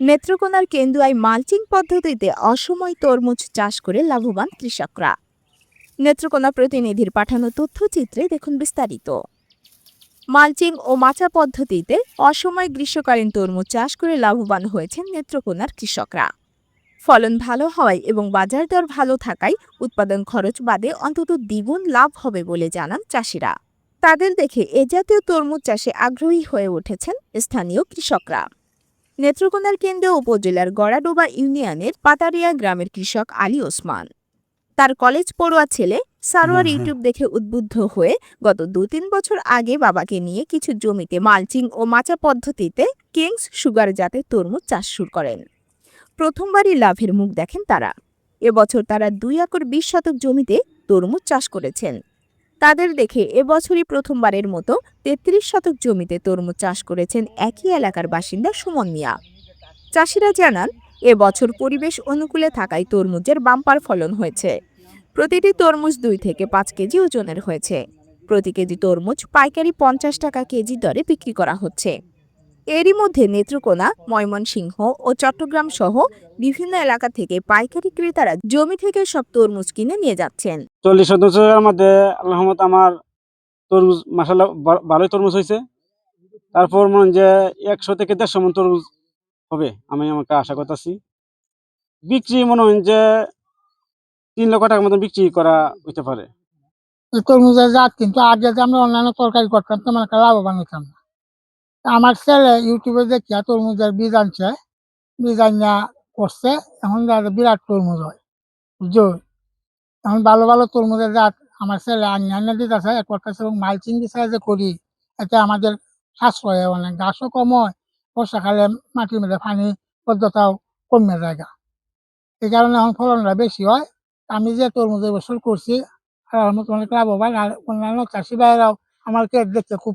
নেত্রকোনার কেন্দুয়ায় মালচিং পদ্ধতিতে অসময় তরমুজ চাষ করে লাভবান কৃষকরা। নেত্রকোনা প্রতিনিধির পাঠানো তথ্যচিত্রে দেখুন বিস্তারিত। মালচিং ও মাচা পদ্ধতিতে অসময় গ্রীষ্মকালীন তরমুজ চাষ করে লাভবান হয়েছেন নেত্রকোনার কৃষকরা। ফলন ভালো হওয়ায় এবং বাজার দর ভালো থাকায় উৎপাদন খরচ বাদে অন্তত দ্বিগুণ লাভ হবে বলে জানান চাষিরা। তাদের দেখে এ জাতীয় তরমুজ চাষে আগ্রহী হয়ে উঠেছেন স্থানীয় কৃষকরা। নেত্রকোনার কেন্দ্রীয় উপজেলার গড়াডোবা ইউনিয়নের পাতারিয়া গ্রামের কৃষক আলী ওসমান। তার কলেজ পড়ুয়া ছেলে সারোয়ার। ইউটিউব দেখে উদ্বুদ্ধ হয়ে গত দু তিন বছর আগে বাবাকে নিয়ে কিছু জমিতে মালচিং ও মাচা পদ্ধতিতে কিংস সুগার জাতের তরমুজ চাষ শুরু করেন। প্রথমবারই লাভের মুখ দেখেন তারা। এবছর তারা দুই একর বিশ শতক জমিতে তরমুজ চাষ করেছেন। তাদের দেখে এবছরই প্রথমবারের মতো তেত্রিশ শতক জমিতে তরমুজ চাষ করেছেন একই এলাকার বাসিন্দা সুমন মিয়া। চাষিরা জানান এবছর পরিবেশ অনুকূলে থাকায় তরমুজের বাম্পার ফলন হয়েছে। প্রতিটি তরমুজ দুই থেকে পাঁচ কেজি ওজনের হয়েছে। প্রতি কেজি তরমুজ পাইকারি পঞ্চাশ টাকা কেজি দরে বিক্রি করা হচ্ছে। এরই মধ্যে নেত্রকোনা ময়মনসিংহ ও চট্টগ্রাম সহ বিভিন্ন এলাকা থেকে পাইকারি ক্রেতারা জমি থেকে সব তরমুজ কিনে নিয়ে যাচ্ছেন। চল্লিশ শতাংশের মধ্যে আল্লাহমত আমার তরমুজ মাসাল্লাহ ভালোই তরমুজ হয়েছে। তারপর মনে হয় যে একশো থেকে দেড়শো মন তরমুজ হবে আমি আমাকে আশা করতেছি। বিক্রি মনে হয় যে তিন লক্ষ টাকার মতন বিক্রি করা হইতে পারে। তরমুজের জাত কিন্তু আগে যে আমরা অন্যান্য তরকারি করতাম তেমন একটা লাভবান হতাম না। তা আমার ছেলে ইউটিউবে দেখিয়া তরমুজের বীজ আনছে, বীজ আনিয়া করছে, এখন দেখা বিরাট তরমুজ হয়, বুঝছ? এখন ভালো ভালো তরমুজের জাত আমার ছেলে আনিয়ে আনিয়ে দিতেছে করতেছে এবং মালচিং দিছে যে করি, এতে আমাদের সাশ্রয় অনেক গাছও কম হয়, বর্ষাকালে মাটির মধ্যে পানি পদ্মতাও কমে জায়গা। এই কারণে এখন ফলনটা বেশি হয়। আমি যে তরমুজ বছর করছি, আর মতো অনেক লাভবান, আর অন্যান্য চাষি ভাইয়েরাও আমার খুব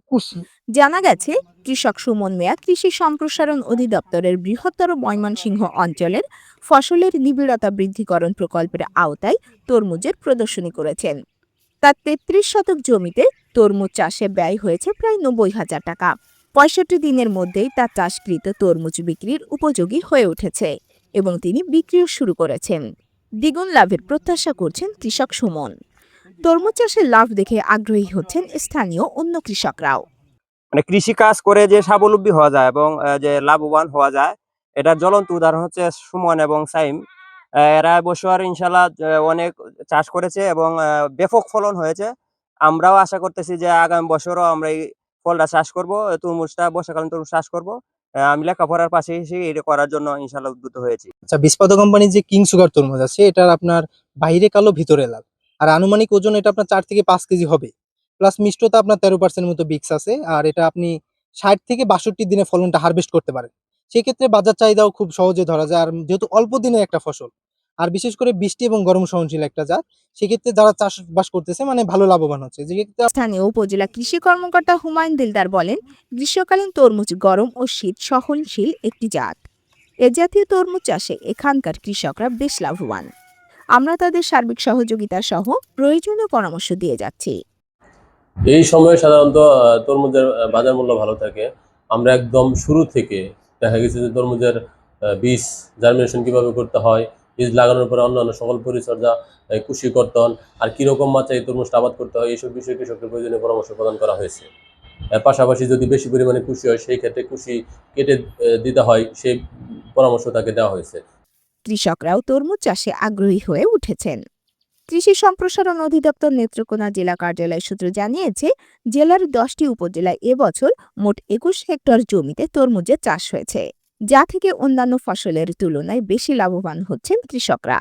জানা গেছে, কৃষক সুমন মেয়া কৃষি সম্প্রসারণ অধিদপ্তরের বৃহত্তর ময়মনসিংহ অঞ্চলের ফসলের নিবিড়তা বৃদ্ধিকরণ প্রকল্পের আওতায় তরমুজের প্রদর্শনী করেছেন। তার তেত্রিশ শতক জমিতে তরমুজ চাষে ব্যয় হয়েছে প্রায় নব্বই হাজার টাকা। পঁয়ষট্টি দিনের মধ্যেই তার চাষকৃত তরমুজ বিক্রির উপযোগী হয়ে উঠেছে এবং তিনি বিক্রিও শুরু করেছেন। দ্বিগুণ লাভের প্রত্যাশা করছেন কৃষক সুমন। তরমুজ চাষের লাভ দেখে আগ্রহী হচ্ছেন স্থানীয় অন্য কৃষকরাও। মানে কৃষি কাজ করে যে স্বাবলম্বী হওয়া যায় এবং আহ, যে লাভবান হওয়া যায় এটার জ্বলন্ত উদাহরণ হচ্ছে সুমন এবং সাইম। আহ, এরা বছর ইনশাল্লাহ অনেক চাষ করেছে এবং আহ, ব্যাপক ফলন হয়েছে। আমরাও আশা করতেছি যে আগামী বছরও আমরা এই ফলটা চাষ করব তরমুজটা বর্ষাকালীন তরমুজ চাষ করব। আহ, আমি লেখাপড়ার পাশে এসে এটা করার জন্য ইনশাল্লাহ উদ্বুদ্ধ হয়েছি। আচ্ছা বিস্পাদ কোম্পানির যে কিং সুগার তরমুজ আছে এটার আপনার বাইরে কালো ভিতরে লাল। আর আনুমানিক ওজন এটা আপনার চার থেকে পাঁচ কেজি হবে। প্লাস মিষ্টতা আপনার তেরো পার্সেন্ট মতো বিক্স আছে আর এটা আপনি ষাট থেকে বাষট্টি দিনে ফলনটা হারভেস্ট করতে পারেন। সেক্ষেত্রে বাজার চাহিদাও খুব সহজে ধরা যায় আর যেহেতু অল্প দিনের একটা ফসল আর বিশেষ করে বৃষ্টি এবং গরম সহনশীল একটা জাত, সেক্ষেত্রে যারা চাষবাস করতেছে মানে ভালো লাভবান হচ্ছে। স্থানীয় উপজেলা কৃষি কর্মকর্তা হুমায়ুন দিলদার বলেন, গ্রীষ্মকালীন তরমুজ গরম ও শীত সহনশীল একটি জাত। এ জাতীয় তরমুজ চাষে এখানকার কৃষকরা বেশ লাভবান। আমরা তাদের সার্বিক সহযোগিতা সহ প্রয়োজনীয় পরামর্শ দিয়ে যাচ্ছি। এই সময়ে সাধারণত তরমুজের বাজার মূল্য ভালো থাকে। আমরা একদম শুরু থেকে দেখা গেছে যে তরমুজের বীজ জার্মিনেশন কীভাবে করতে হয় বীজ লাগানোর পরে অন্যান্য সকল পরিচর্যা কুশি কর্তন আর কীরকম মাত্রায় এই তরমুজটা আবাদ করতে হয় এইসব বিষয়ে কৃষকদের প্রয়োজনীয় পরামর্শ প্রদান করা হয়েছে। আহ, পাশাপাশি যদি বেশি পরিমাণে কুশি হয় সেই ক্ষেত্রে কুশি কেটে দিতে হয় সেই পরামর্শ তাকে দেওয়া হয়েছে। কৃষকরাও তরমুজ চাষে আগ্রহী হয়ে উঠেছেন। কৃষি সম্প্রসারণ অধিদপ্তর নেত্রকোনা জেলা কার্যালয় সূত্র জানিয়েছে, জেলার দশটি উপজেলায় এবছর মোট একুশ হেক্টর জমিতে তরমুজের চাষ হয়েছে, যা থেকে অন্যান্য ফসলের তুলনায় বেশি লাভবান হচ্ছেন কৃষকরা।